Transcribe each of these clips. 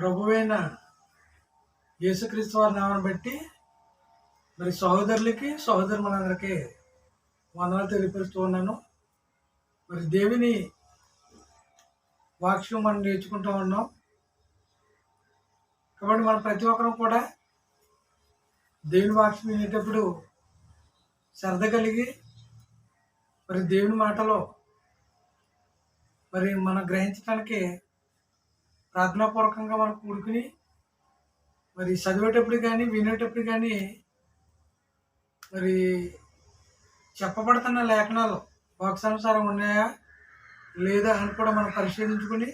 ప్రభువైన యేసుక్రీస్తు వారి నామను బట్టి మరి సహోదరులకి సహోదరులందరికీ వందనాలు తెలియపరుస్తూ ఉన్నాను. మరి దేవుని వాక్యం మనం నేర్చుకుంటూ ఉన్నాం. కాబట్టి మనం ప్రతి ఒక్కరం కూడా దేవుని వాక్యం వినేటప్పుడు శ్రద్ధ కలిగి మరి దేవుని మాటలో మరి మనం గ్రహించడానికి ప్రార్థనాపూర్వకంగా మనం కూడుకుని మరి చదివేటప్పుడు కానీ వినేటప్పుడు కానీ మరి చెప్పబడుతున్న లేఖనాలు వాక్సానుసారం ఉన్నాయా లేదా అని కూడా మనం పరిశీలించుకుని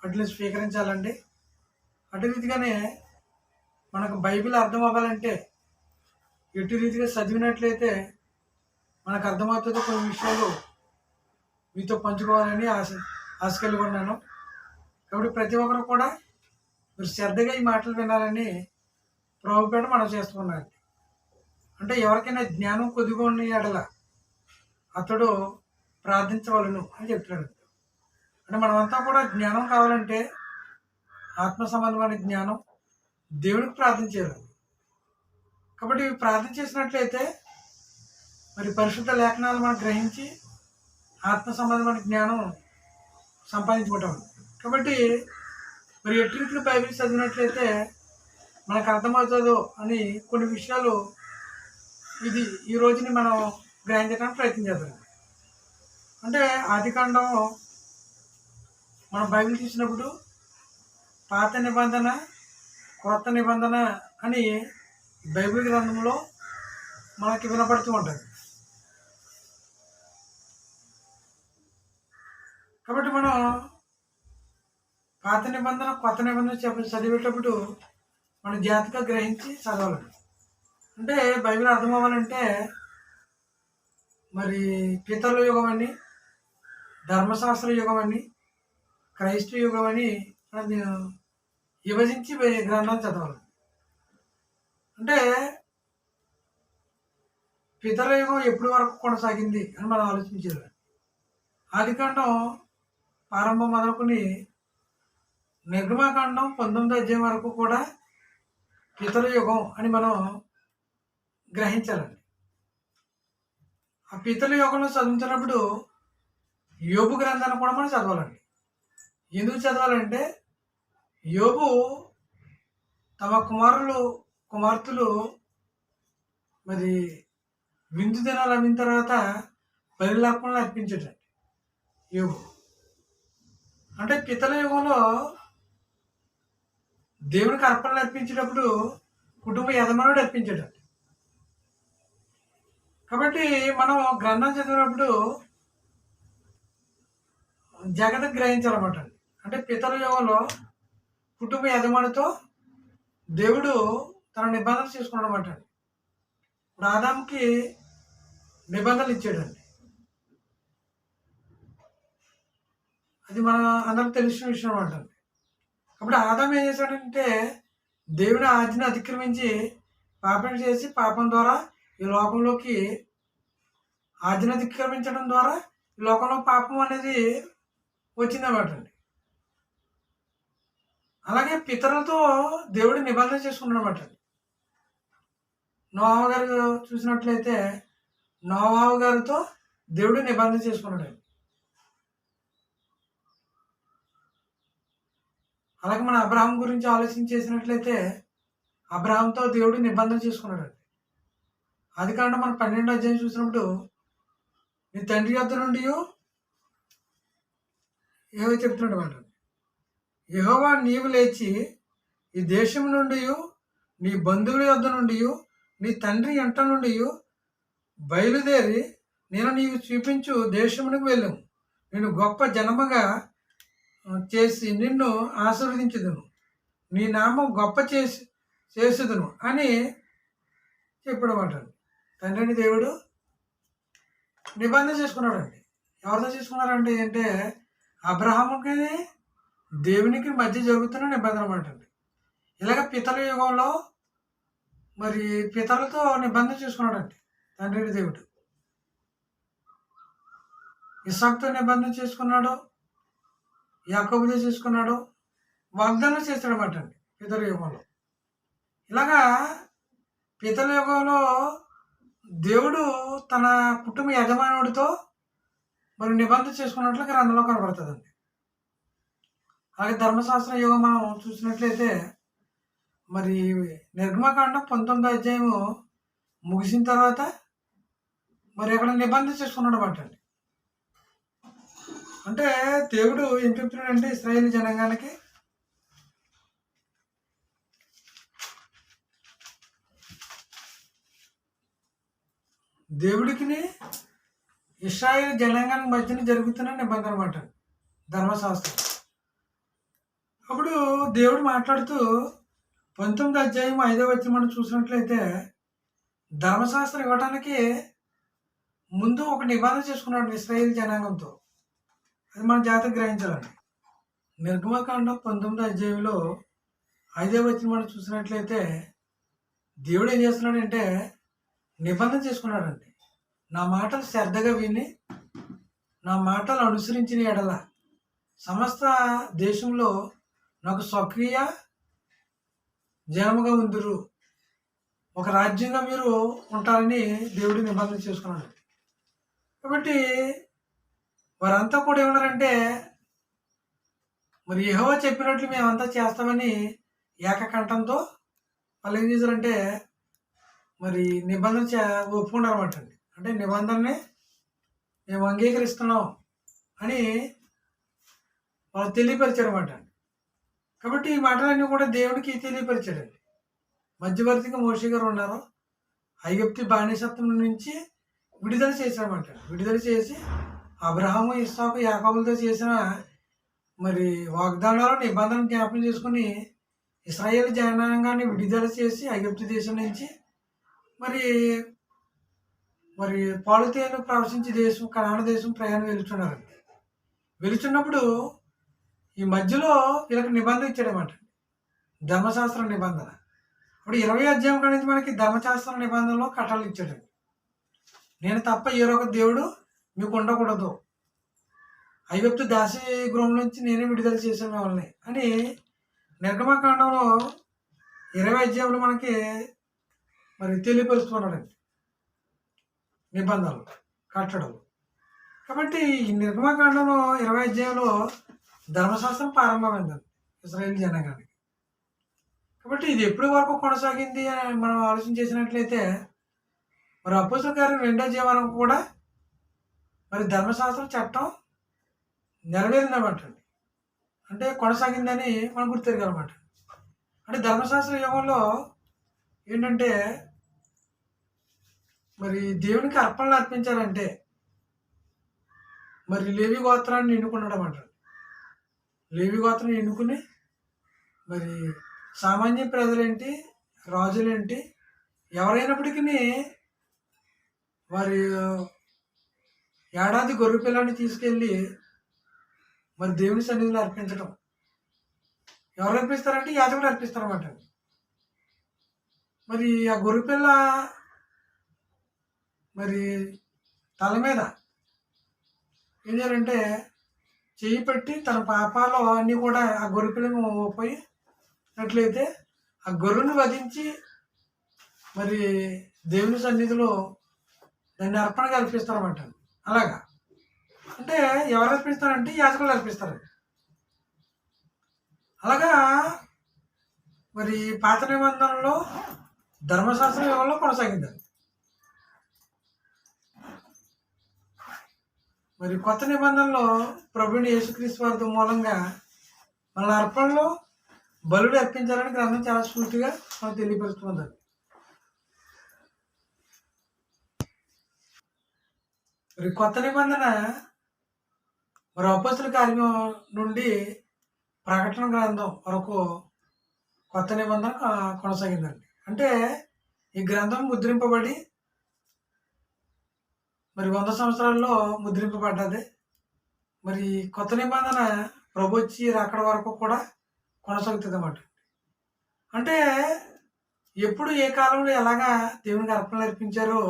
వాటిని స్వీకరించాలండి. అటు రీతిగానే మనకు బైబిల్ అర్థం అవ్వాలంటే ఎటు రీతిగా చదివినట్లయితే మనకు అర్థమవుతుందో కొన్ని విషయాలు మీతో పంచుకోవాలని ఆశ ఆశ కలిగి ఉన్నాను. కాబట్టి ప్రతి ఒక్కరు కూడా మీరు శ్రద్ధగా ఈ మాటలు వినాలని ప్రభుపేట మనం చేస్తున్నారండి. అంటే ఎవరికైనా జ్ఞానం కొద్దిగా ఉన్న ఎడల అతడు ప్రార్థించవలను అని చెప్తున్నాడు. అంటే మనమంతా కూడా జ్ఞానం కావాలంటే ఆత్మ సంబంధమైన జ్ఞానం దేవుడికి ప్రార్థించేయాలి కాబట్టి ఇవి ప్రార్థన చేసినట్లయితే మరి పరిశుద్ధ లేఖనాలు మనం గ్రహించి ఆత్మ సంబంధమైన జ్ఞానం సంపాదించుకుంటాం కాబట్టి మరి ఎట్టి బైబిల్ చదివినట్లయితే మనకు అర్థమవుతుందో అని కొన్ని విషయాలు ఇది ఈ రోజుని మనం గ్రహించడానికి ప్రయత్నం చేద్దాం. అంటే ఆదికాండం మనం బైబిల్ చూసినప్పుడు పాత నిబంధన కొత్త నిబంధన అని బైబిల్ గ్రంథంలో మనకి వినపడుతూ ఉంటుంది. కాబట్టి మనం పాత నిబంధన కొత్త నిబంధన చెప్ప చదివేటప్పుడు మనం జాగ్రత్తగా గ్రహించి చదవాలి. అంటే బైబిల్ అర్థం అవ్వాలంటే మరి పితరుల యుగం అని ధర్మశాస్త్ర యుగం అని క్రైస్తవ యుగం అని మనం విభజించి గ్రంథాలు చదవాలి. అంటే పితరుల యుగం ఎప్పటి వరకు కొనసాగింది అని మనం ఆలోచించాలి. ఆదికాండం ప్రారంభం మొదలుకొని నిర్గమాకాండం పంతొమ్మిదో అధ్యాయం వరకు కూడా పితల యుగం అని మనం గ్రహించాలండి. ఆ పితల యుగంలో చదువుతున్నప్పుడు యోబు గ్రంథాన్ని కూడా మనం చదవాలండి. ఎందుకు చదవాలంటే యోబు తమ కుమారులు కుమార్తెలు మరి విందు దినాలు అమ్మిన తర్వాత బలిలాపనలు అర్పించేటండి యోగు అంటే పితల యుగంలో దేవుడికి అర్పణలు అర్పించేటప్పుడు కుటుంబ యజమానుడు అర్పించాడు కాబట్టి మనం గ్రంథం చదివినప్పుడు జగత్ గ్రహించాలన్నమాట. అంటే పితల యోగంలో కుటుంబ యజమానితో దేవుడు తన నిబంధన చేసుకున్నాడన్నమాట. ఇప్పుడు ఆదాంకి నిబంధనలు ఇచ్చాడండి అది మన అందరికి తెలిసిన విషయం అంటారు అప్పుడు ఆదాం ఏం చేశాడంటే దేవుని ఆజ్ఞ అతిక్రమించి పాపం చేసి పాపం ద్వారా ఈ లోకంలోకి ఆజ్ఞ అతిక్రమించడం ద్వారా ఈ లోకంలో పాపం అనేది వచ్చిందన్నమాట. అండి అలాగే పితరులతో దేవుడు నిబంధన చేసుకున్నాడు అనమాట నోవాహు గారు చూసినట్లయితే నోవావు గారితో దేవుడు నిబంధన చేసుకున్నాడు అలాగే మన అబ్రహాం గురించి ఆలోచన చేసినట్లయితే అబ్రహాంతో దేవుడు నిబంధన చేసుకున్నాడు అది కాకుండా మనం పన్నెండు అధ్యాయం చూసినప్పుడు నీ తండ్రి యొద్ నుండి ఏవో చెప్తున్నాడు మాట యహోవా నీవు లేచి ఈ దేశం నుండి నీ బంధువుల యొద్ నుండి నీ తండ్రి ఎంట నుండి బయలుదేరి నేను నీవు చూపించు దేశమునికి వెళ్ళాము. నేను గొప్ప జనముగా చేసి నిన్ను ఆశీర్వదించుదును. నీ నామం గొప్ప చేసి చేసుదును అని చెప్పడం తండ్రిని దేవుడు నిబంధన చేసుకున్నాడండి. ఎవరితో చేసుకున్నారండి అంటే అబ్రహాముకి దేవునికి మధ్య జరుగుతున్న నిబంధన అంటండి అండి. ఇలాగ పితల యుగంలో మరి పితలతో నిబంధన చేసుకున్నాడండి తండ్రిని దేవుడు. ఇసాక్తో నిబంధన చేసుకున్నాడు. యాకోబుతో చేసుకున్నాడు? వాగ్దానం చేస్తాడనమాట అండి పితల యుగంలో ఇలాగా పితల యుగంలో దేవుడు తన కుటుంబ యజమానుడితో మరి నిబంధన చేసుకున్నట్లు గ్రంథంలో కనబడుతుందండి. అలాగే ధర్మశాస్త్ర యుగం మనం చూసినట్లయితే మరి నిర్గమకాండం పంతొమ్మిదో అధ్యాయము ముగిసిన తర్వాత మరి అక్కడ నిబంధన చేసుకున్నాడు అండి. అంటే దేవుడు ఏం చెప్తున్నాడంటే ఇస్రాయేల్ జనాంగానికి దేవుడికి ఇస్రాయేల్ జనాంగానికి మధ్యన జరుగుతున్న నిబంధన అనమాట ధర్మశాస్త్రం. అప్పుడు దేవుడు మాట్లాడుతూ పంతొమ్మిది అధ్యాయం ఐదో వచ్చి మనం చూసినట్లయితే ధర్మశాస్త్రం ఇవ్వడానికి ముందు ఒక నిబంధన చేసుకున్నాడు ఇస్రాయేల్ జనాంగంతో. అది మన జాతర గ్రహించాలండి. నిర్గమకాండం పంతొమ్మిది అధ్యాయంలో ఐదే వచ్చిన మనం చూసినట్లయితే దేవుడు ఏం చేస్తున్నాడంటే నిబంధన చేసుకున్నాడండి. నా మాటలు శ్రద్ధగా విని నా మాటలు అనుసరించిన ఎడల సమస్త దేశంలో నాకు స్వక్రియ జనముగా ఉందిరు. ఒక రాజ్యంగా మీరు ఉంటారని దేవుడు నిబంధన చేసుకున్నాడు. కాబట్టి వారంతా కూడా ఏమన్నారంటే మరి యహో చెప్పినట్లు మేమంతా చేస్తామని ఏకకంఠంతో వాళ్ళు ఏం చేశారంటే మరి నిబంధన చే ఒప్పుకున్నారు అనమాట అండి అంటే నిబంధనని మేము అంగీకరిస్తున్నాం అని వాళ్ళు తెలియపరిచారు అనమాట కాబట్టి ఈ మాటలన్నీ కూడా దేవుడికి తెలియపరిచాడండి. మధ్యవర్తిగా మోషి గారు ఉన్నారు. ఐగుప్తి బానిసత్వం నుంచి విడుదల చేశారన్నమాట విడుదల చేసి అబ్రహాము ఇస్సాకు యాకబులతో చేసిన మరి వాగ్దానాలు నిబంధన జ్ఞాపకం చేసుకుని ఇస్రాయేల్ జనాంగాన్ని విడుదల చేసి ఐగుప్తు దేశం నుంచి మరి మరి పాలుతేను ప్రవశించి దేశం కనాడ దేశం ప్రయాణం వెళుతున్నారు. వెళుతున్నప్పుడు ఈ మధ్యలో వీళ్ళకి నిబంధన ఇచ్చాడనమాట ధర్మశాస్త్ర నిబంధన. ఇప్పుడు ఇరవై అధ్యాయం నుంచి మనకి ధర్మశాస్త్ర నిబంధనలో కట్టలు ఇచ్చాడు. నేను తప్ప ఏరొక దేవుడు మీకు ఉండకూడదు. ఐగుప్తు దాసి గృహం నుంచి నేనే విడుదల చేశాను వాళ్ళని అని నిర్గమకాండంలో ఇరవై అధ్యాయంలో మనకి మరి తెలియపరుస్తున్నాడండి. నిబంధనలు కట్టడలు. కాబట్టి ఈ నిర్గమకాండంలో ఇరవై అధ్యాయంలో ధర్మశాస్త్రం ప్రారంభమైందండి ఇస్రాయేల్ జనగానికి. కాబట్టి ఇది ఎప్పటి వరకు కొనసాగింది అని మనం ఆలోచన చేసినట్లయితే మరి అపోజల గారి రెండో జీవనం కూడా మరి ధర్మశాస్త్రం చట్టం నెరవేరిందన్నమాట అంటే కొనసాగిందని మనం గుర్తిరగలమాట అంటే ధర్మశాస్త్ర యుగంలో ఏంటంటే మరి దేవునికి అర్పణలు అర్పించాలంటే మరి లేవి గోత్రాన్ని ఎన్నుకున్నాడు అంటారు లేవి గోత్రం ఎన్నుకుని మరి సామాన్య ప్రజలేంటి రాజులేంటి ఎవరైనప్పటికీ మరి ఏడాది గొర్రె పిల్లని తీసుకెళ్ళి మరి దేవుని సన్నిధిలో అర్పించడం ఎవరు అర్పిస్తారంటే యాజకుడు అర్పిస్తారన్నమాట. మరి ఆ గొర్రెపిల్ల మరి తల మీద ఏం చేయాలంటే చేయి పెట్టి తన పాపాలు అన్నీ కూడా ఆ గొర్రెపిల్లని పోయినట్లయితే ఆ గొర్రెను వధించి మరి దేవుని సన్నిధిలో దాన్ని అర్పణ కల్పిస్తారన్నమాట అలాగా. అంటే ఎవరు అర్పిస్తారంటే యాజకులు అర్పిస్తారు. అలాగా మరి పాత నిబంధనలో ధర్మశాస్త్ర యుగంలో అది మరి కొత్త నిబంధనలో ప్రభుని యేసుక్రీస్తు వారి మూలంగా మన అర్పణలో బలుడు అర్పించాలని గ్రంథం చాలా స్ఫూర్తిగా మనం తెలియపరుస్తుంది మరి కొత్త నిబంధన మరి అపస్తుల కార్యం నుండి ప్రకటన గ్రంథం వరకు కొత్త నిబంధన కొనసాగిందండి. అంటే ఈ గ్రంథం ముద్రింపబడి మరి వంద సంవత్సరాల్లో ముద్రింపబడ్డది. మరి కొత్త నిబంధన ప్రభు వచ్చి అక్కడ వరకు కూడా కొనసాగుతుంది అన్నమాట అంటే ఎప్పుడు ఏ కాలంలో ఎలాగా దేవునికి అర్పణలు అర్పించారో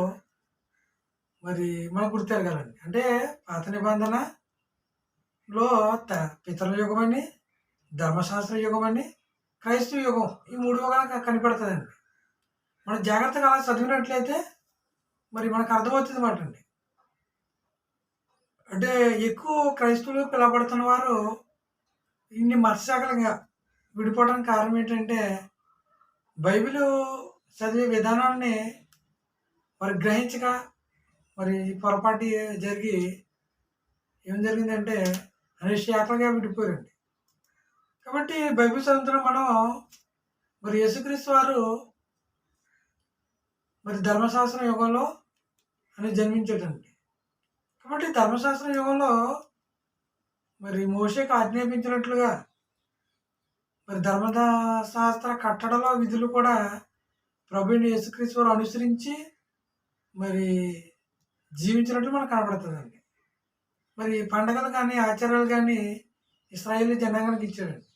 మరి మనం గుర్తెరగాలండి అంటే పాత నిబంధనలో పితల యుగమని ధర్మశాస్త్ర యుగం అని క్రైస్తవ యుగం ఈ మూడు యుగాలు కనిపెడుతుందండి. మనం జాగ్రత్తగా అలా చదివినట్లయితే మరి మనకు అర్థమవుతుంది మాట అండి. అంటే ఎక్కువ క్రైస్తవులు పిలవబడుతున్న వారు ఇన్ని మతశాఖలుగా విడిపోవడానికి కారణం ఏంటంటే బైబిల్ చదివే విధానాన్ని వారు గ్రహించక మరి పొరపాటు జరిగి ఏం జరిగిందంటే అనేక యాత్రగా విడిపోయారండి కాబట్టి బైబిల్ చదువుతున్న మనం మరి యేసుక్రీస్తు వారు మరి ధర్మశాస్త్ర యుగంలో అని జన్మించేటండి కాబట్టి ధర్మశాస్త్ర యుగంలో మరి మోషకు ఆజ్ఞాపించినట్లుగా మరి ధర్మశాస్త్ర కట్టడలో విధులు కూడా ప్రభుని యేసుక్రీస్తు వారు అనుసరించి మరి జీవించినట్టు మనకు కనబడుతుందండి. మరి పండగలు కానీ ఆచారాలు కానీ ఇస్రాయేల్ జనాంగానికి ఇచ్చాడండి.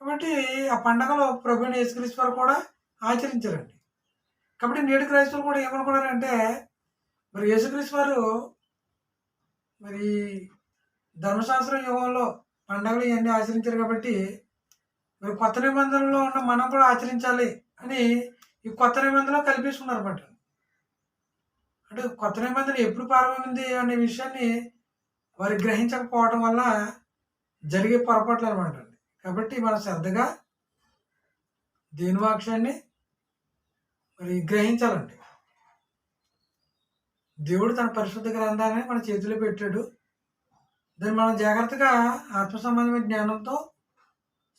కాబట్టి ఆ పండగలో ప్రభుని యేసుక్రీస్తు వారు కూడా ఆచరించారండి. కాబట్టి నేడు క్రైస్తవులు కూడా ఏమనుకున్నారంటే మరి యేసుక్రీస్తు వారు మరి ధర్మశాస్త్ర యుగంలో పండగలు ఇవన్నీ ఆచరించారు కాబట్టి మరి కొత్త నిబంధనలో ఉన్న మనం కూడా ఆచరించాలి అని ఈ కొత్త నిబంధనలో కల్పిస్తున్నారు అన్నమాట అంటే కొత్త నిబంధన ఎప్పుడు ప్రారంభమైంది అనే విషయాన్ని వారు గ్రహించకపోవటం వల్ల జరిగే పొరపాట్లు అనమాట అండి. కాబట్టి మనం శ్రద్ధగా దేనివాక్యాన్ని మరి గ్రహించాలండి. దేవుడు తన పరిశుద్ధ గ్రంథాన్ని మన చేతిలో పెట్టాడు. దాన్ని మనం జాగ్రత్తగా ఆత్మ సంబంధమైన జ్ఞానంతో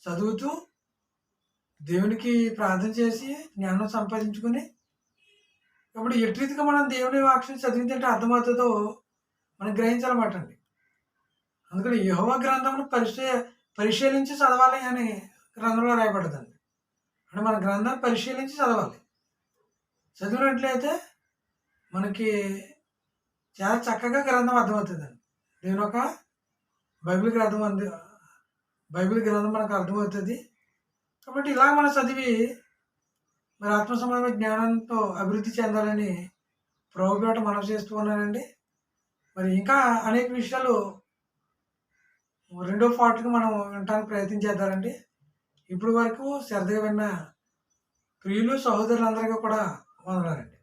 చదువుతూ దేవునికి ప్రార్థన చేసి జ్ఞానం సంపాదించుకుని ఇప్పుడు ఎటు రీతిగా మనం దేవుని వాక్యం చదివితే అర్థమవుతుందో మనం గ్రహించాలన్నమాట అండి అందుకని యహోవ గ్రంథంను పరిశీ పరిశీలించి చదవాలి అని గ్రంథంలో రాయబడదండి అంటే మన గ్రంథాన్ని పరిశీలించి చదవాలి. చదివినట్లయితే మనకి చాలా చక్కగా గ్రంథం అర్థమవుతుందండి. దీని ఒక బైబిల్ గ్రంథం అంది బైబిల్ గ్రంథం మనకు అర్థమవుతుంది. కాబట్టి ఇలా మనం చదివి మరి ఆత్మ సంబంధమైన జ్ఞానంతో అభివృద్ధి చెందాలని ప్రభుపేట మనం చేస్తూ ఉన్నానండి. మరి ఇంకా అనేక విషయాలు రెండో పాటకు మనం వినటానికి ప్రయత్నం చేద్దామండి. ఇప్పుడు వరకు శ్రద్ధగా విన్న ప్రియులు సహోదరులందరికీ కూడా వందనాలండి.